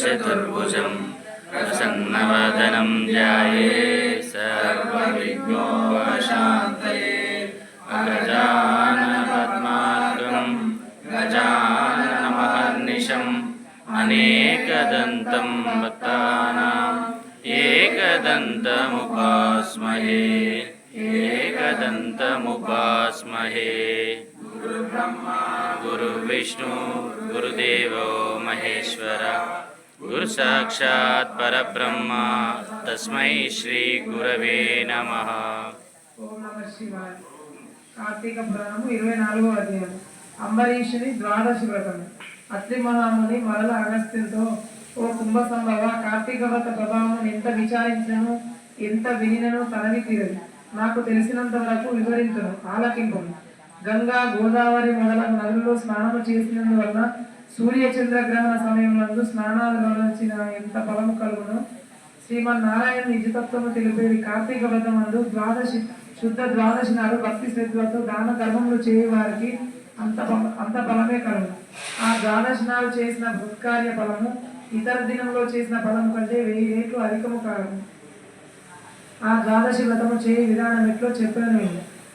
चतुर्भुजं सन्नवदनं जाये सर्वविभ्यो वाशान्ते अगजाननपद्मार्गम् गजाननमहर्निशम् अनेकदन्तम् भक्तानाम् एकदन्तमुपास्महे एकदन्तमुपास्महे। गुरुविष्णु गुरुदेवो महेश्वर गुरुसाक्षात् परब्रह्म तस्मै श्रीगुरवे नमः ఓం నమ శివాయ కార్తీక పురాణము ఇరవై నాలుగో అధ్యాయం అంబరీషుని ద్వాదశి వ్రతం అత్రి మహాముని మరల అగస్త్యులతో ఓ కుంభ సంభవ కార్తీక వ్రత ప్రభావం ఎంత విచారించను ఎంత వినినను తనని తీరదు నాకు తెలిసినంత వరకు వివరించను ఆలకింపు గంగా గోదావరి మొదలగు నదుల్లో స్నానము చేసినందువల్ల సూర్య చంద్రగ్రహణ సమయంలో స్నానాలు గమనించిన ఎంత ఫలము కలుగును. శ్రీమన్నారాయణ నిజతత్వము తెలిపేది కార్తీక వ్రతమందు ద్వాదశి శుద్ధ ద్వాదశి నాడు భక్తి శ్రద్ధలతో దాన ధర్మములు చేయవారికి అంత అంత ఫలమే కలుగు ఆ ద్వాదశి నాడు చేసిన భృత్కార్య ఫలము ఇతర దినంలో చేసిన ఫలము కంటే వెయ్యి రేట్లు అధికము కాదు. ఆ ద్వాదశి వ్రతము చేయ విధానం ఎట్లో చెప్పాను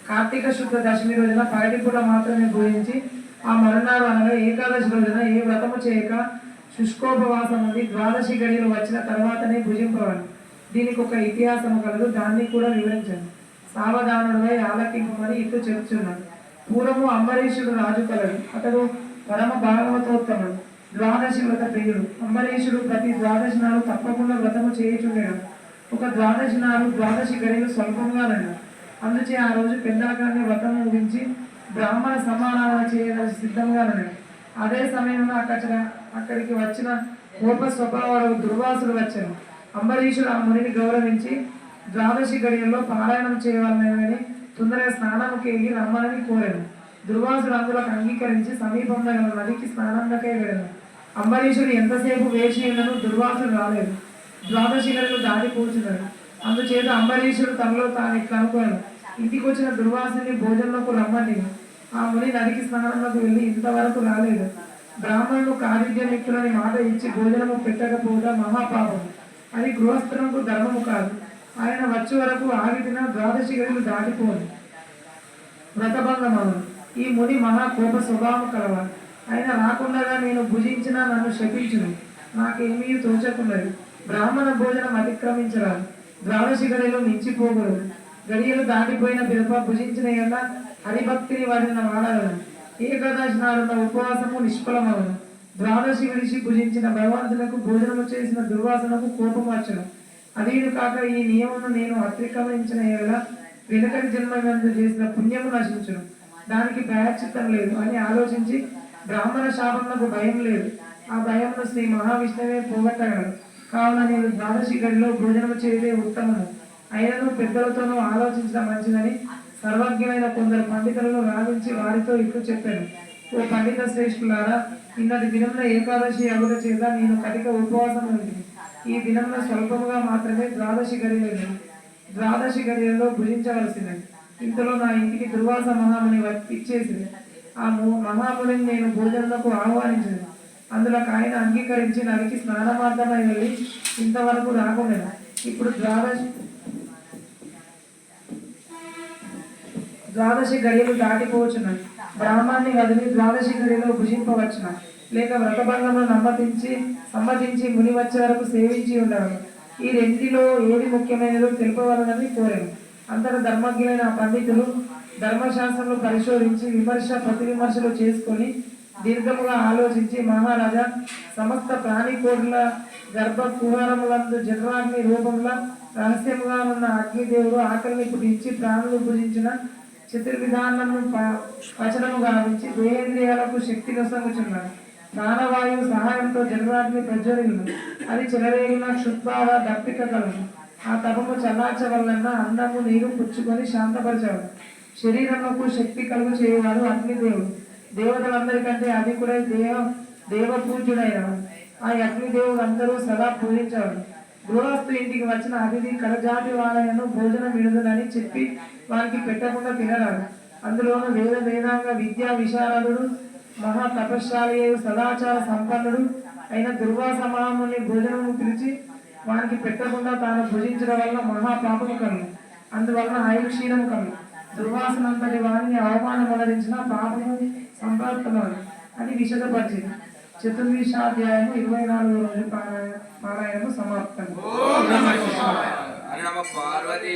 కార్తీక శుద్ధ దశమి రోజున పగటి పూట మాత్రమే పూజించి ఆ మరునాడు అనగా ఏకాదశి రోజున ఏ వ్రతము చేయక శుష్కోపవాసం ఉంది ద్వాదశి గడియలు వచ్చిన తర్వాతనే భుజింపవాలి దీనికి ఒక ఇతిహాసము కలదు దాన్ని కూడా వివరించాను. సావధానుడై ఆలకింపమని ఇట్లు చెప్తున్నాను పూర్వము అంబరీషుడు రాజు కలడు అతడు పరమ భాగవతోత్తముడు ద్వాదశి వ్రత ప్రియుడు. అంబరీషుడు ప్రతి ద్వాదశి నాడు తప్పకుండా వ్రతము చేయుచుండెను. ఒక ద్వాదశి నాడు ద్వాదశి గడియలు స్వల్పంగా నన్ను అందుచే ఆ రోజు పెందాకాన్ని వ్రతం ముగించి బ్రాహ్మణ సమారాధన చేయడానికి సిద్ధంగా నన్ను అదే సమయంలో అక్కడ అక్కడికి వచ్చిన కోప స్వభావాలు దుర్వాసులు వచ్చారు. అంబరీషుడు ఆ మునిని గౌరవించి ద్వాదశి గడియల్లో పారాయణం చేయవాలని తొందరగా స్నానంకి ఎగి రమ్మని కోరాను దుర్వాసుడు అందులోకి అంగీకరించి సమీపంలో గల నదికి స్నానంలోకే వెళ్ళాను అంబరీషుడు ఎంతసేపు వేచి ఉన్నను దుర్వాసుడు రాలేదు. ద్వాదశి గడిలో దాడి కూర్చున్నాడు అందుచేత అంబరీషుడు తనలో తాను ఇట్లా అనుకోను ఇంటికి వచ్చిన దుర్వాసుని భోజనంలోకి రమ్మని ఆ ముని నదికి స్నానంలోకి వెళ్ళి ఇంతవరకు రాలేదు. బ్రాహ్మణులు కాదిద్యమిత్రులని మాట ఇచ్చి భోజనము పెట్టకపోవడం మహాపాపం. అది గృహస్థులకు ధర్మము కాదు. ఆయన వచ్చే వరకు ఆగిన ద్వాదశి గడులు దాటిపోను వ్రతభంగమను ఈ ముని మహా కోప స్వభావం కలవాడు. ఆయన రాకుండా నేను భుజించిన నన్ను శపించును. నాకేమీ తోచకున్నది బ్రాహ్మణ భోజనం అతిక్రమించరాదు. ద్వాదశి గడిలో మించిపోకూడదు గడియలు దాటిపోయిన పిలుప భుజించిన ఎడ హరిభక్తిని వాడిన వాడగలను ఏకాదశి నాడున్న ఉపవాసము నిష్ఫలమవును ద్వాదశి విడిచి భుజించిన భగవంతులకు భోజనము చేసిన దుర్వాసనకు కోపం అదీను కాక ఈ నియమము నేను అతిక్రమించిన ఎడ వెనుకటి జన్మందు చేసిన పుణ్యము నశించను. దానికి ప్రాయశ్చిత్తం లేదు అని ఆలోచించి బ్రాహ్మణ శాపములకు భయం లేదు. ఆ భయంను శ్రీ మహావిష్ణువే పోగొట్టగలడు. కావున నేను ద్వాదశి గడిలో భోజనము చేయడే ఉత్తమము. అయినను పెద్దలతోనూ ఆలోచించడం మంచిదని సర్వజ్ఞమైన కొందరు పండితులను రాధించి వారితో ఇట్లు చెప్పాను. ఓ పండిత శ్రేష్ఠులారా నిన్నటి దినంలో ఏకాదశి అగుల చేత నేను కటిక ఉపవాసం ఉంది ఈ దినంలో స్వల్పముగా మాత్రమే ద్వాదశి గడియలు ద్వాదశి గడియల్లో భుజించవలసినది. ఇంతలో నా ఇంటికి దుర్వాస మహాముని ఇచ్చేసింది ఆ ము- మహామునిని నేను భోజనంలోకి ఆహ్వానించాను. అందులో ఆయన అంగీకరించి నదికి స్నానమార్థమై వెళ్ళి ఇంతవరకు రాకుండా ఇప్పుడు ద్వాదశి ద్వాదశి గడియలు దాటిపోవచ్చున. బ్రాహ్మణ్ణి వదిలి ద్వాదశి గడియలో భుజింపవచ్చున. లేక వ్రతభంగంలో నమ్మతించి సమ్మతించి ముని వచ్చే వరకు సేవించి ఉండడం. ఈ రెండిలో ఏది ముఖ్యమైనదో తెలుపవలనని కోరాను. అంతట ధర్మజ్ఞులైన పండితులు ధర్మశాస్త్రంలో పరిశోధించి విమర్శ ప్రతి విమర్శలు చేసుకొని దీర్ఘముగా ఆలోచించి మహారాజా సమస్త ప్రాణికోట్ల గర్భ కుహారములందు జఠరాగ్ని రూపంలో రహస్యముగా ఉన్న అగ్నిదేవుడు ఆకలిని పుట్టించి ప్రాణులు పూజించిన చతుర్విధానము ప- పచనము గావించి దేహేంద్రియాలకు శక్తి నొసగుచున్నాడు ప్రాణవాయువు సహాయంతో జఠరాగ్ని ప్రజ్వరిల్లు అది చెలరేగిన క్షుద్భావ దప్పిక కలుగు ఆ తపము చల్లార్చ అందము అన్నము నీరు పుచ్చుకొని శాంతపరచవడు శరీరముకు శక్తి కలుగు చేయవాడు అగ్నిదేవుడు. దేవతలందరికంటే అధికుడై దేవ దేవ పూజ్యుడైనవాడు ఆ అగ్నిదేవుడు అందరూ సదా పూజించవాడు గృహస్థు ఇంటికి వచ్చిన అతిథి కడజాతి వాళ్ళను భోజనం విడుదలని చెప్పి వారికి పెట్టకుండా తినరాడు అందులోను వేద వేదాంగ విద్యా విశారదుడు మహా తపశ్శాలి సదాచార సంపన్నుడు అయిన దుర్వాసమాముని భోజనము పిలిచి వానికి పెట్టకుండా తాను భుజించడం వల్ల మహాపాపము కలుగు అందువలన ఆయుక్షీణము కను. కలుగు దుర్వాసనంతటి వారిని అవమానం వలరించిన పాపము సంప్రాప్తమను అని విషదపరిచింది. చతుర్విశాధ్యాయము ఇరవై నాలుగు రోజులు పారాయణము సమాప్తం నమ పార్వతీ